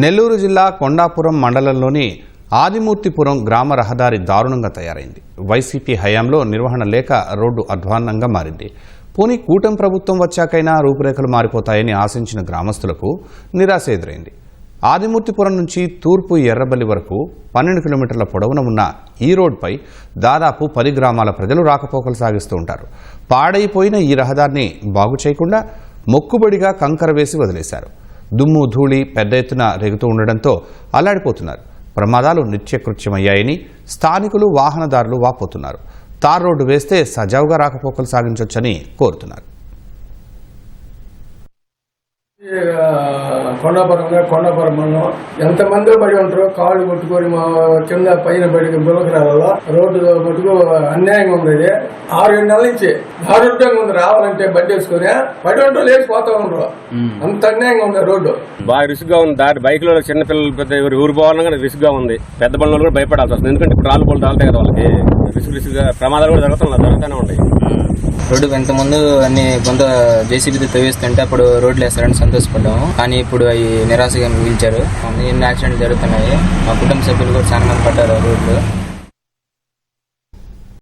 నెల్లూరు జిల్లా కొండాపురం మండలంలోని ఆదిమూర్తిపురం గ్రామ రహదారి దారుణంగా తయారైంది. వైసీపీ హయాంలో నిర్వహణ లేక రోడ్డు అధ్వాన్నంగా మారింది. పోనీ కూటమి ప్రభుత్వం వచ్చాకైనా రూపురేఖలు మారిపోతాయని ఆశించిన గ్రామస్తులకు నిరాశ ఎదురైంది. ఆదిమూర్తిపురం నుంచి తూర్పు ఎర్రబల్లి వరకు పన్నెండు కిలోమీటర్ల పొడవున ఉన్న ఈ రోడ్డుపై దాదాపు పది గ్రామాల ప్రజలు రాకపోకలు సాగిస్తూ ఉంటారు. పాడైపోయిన ఈ రహదారిని బాగు చేయకుండా మొక్కుబడిగా కంకర వేసి వదిలేశారు. దుమ్ము ధూళి పెద్ద ఎత్తున రేగుతూ ఉండడంతో అల్లాడిపోతున్నారు. ప్రమాదాలు నిత్యకృత్యమయ్యాయని స్థానికులు వాహనదారులు వాపోతున్నారు. తార్ రోడ్డు వేస్తే సజావుగా రాకపోకలు సాగించవచ్చని కోరుతున్నారు. ఈ, ఆ, కొండాపురంగా కొండాపురం మండలం ఎంతమంది పడి ఉంటారో కాళ్ళు కొట్టుకొని మా కింద పైన పడి బులకరాలలో రోడ్డు మటుకు అన్యాయంగా ఉంది ఇది. ఆరు ఏడు నెలల నుంచి దారుణంగా ఉంది రావాలంటే బండి వేసుకొని పడి ఉంటారు లేచిపోతా ఉండరు అంత అన్యాయంగా ఉంది రోడ్డు. బాగా రిస్క్గా ఉంది. దారి బైక్లో చిన్న పిల్లలు పెద్ద ఎవరు ఊరు పోవాలన్నా కానీ రిస్క్గా ఉంది. పెద్ద బండ్ల కూడా భయపడాల్సి వస్తుంది. ఎందుకంటే ఇప్పుడు రాళ్ళు పోలు తాగుతాయి కదా వాళ్ళకి. రిస్క్ ప్రమాదాలు కూడా జరుగుతున్నాయి జరుగుతూనే ఉంటాయి. రోడ్డు ఇంతకుముందు అన్ని కొంత జేసీబీతో తవ్విస్తుంటే అప్పుడు రోడ్లు వేస్తారని సంతోషపడ్డాము. కానీ ఇప్పుడు అవి నిరాశగా మిగిల్చారు. ఎన్ని యాక్సిడెంట్లు జరుగుతున్నాయి. మా కుటుంబ సభ్యులు కూడా చాలా మంది పడ్డారు రోడ్లు.